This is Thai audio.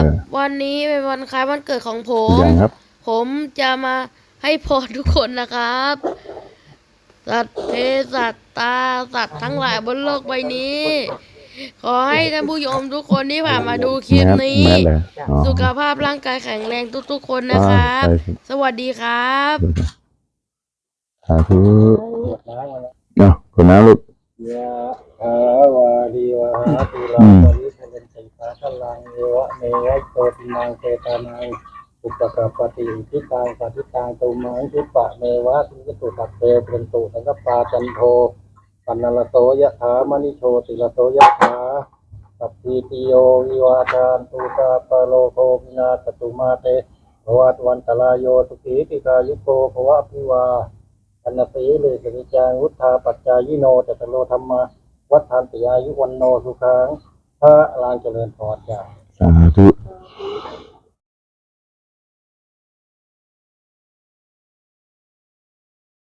เออวันนี้เป็นวันคล้ายวันเกิดของผมยังครับ ผมจะมาให้พรทุกคนนะครับ สัตว์เพศสัตว์ตาสัตว์ทั้งหลายบนโลกใบนี้ ขอให้ท่านผู้ชมทุกคนที่ผ่านมาดูคลิปนี้แมสเลยอ๋อสุขภาพร่างกายแข็งแรงทุกๆคนนะครับอ่าใช่สวัสดีครับสาธุเนาะคนน้ำลูกยะถาวาริวหาตุลา อืมปริภเรนลังเอวะเมวะโตตินังเตตานังอุปกปปติทิตังปฏิตังตุมังทิปะเมวะทิกตุตักเตเป็นตุสังกปาจันโทปันนลโสยะถามณิโชติลโสยะถาสัพพิติโยวิวาทานตุตาปโลโควินาศตุมาเตภวัตวันตรายโยสุขีติกายุโกภวะพิวาอันนสีเลสนิจังวุธาปัจจายิโนจตโลธรรมาวัฏฐานติอายุวันโนสุขัง พระลางเจริญพรจ้า สาธุ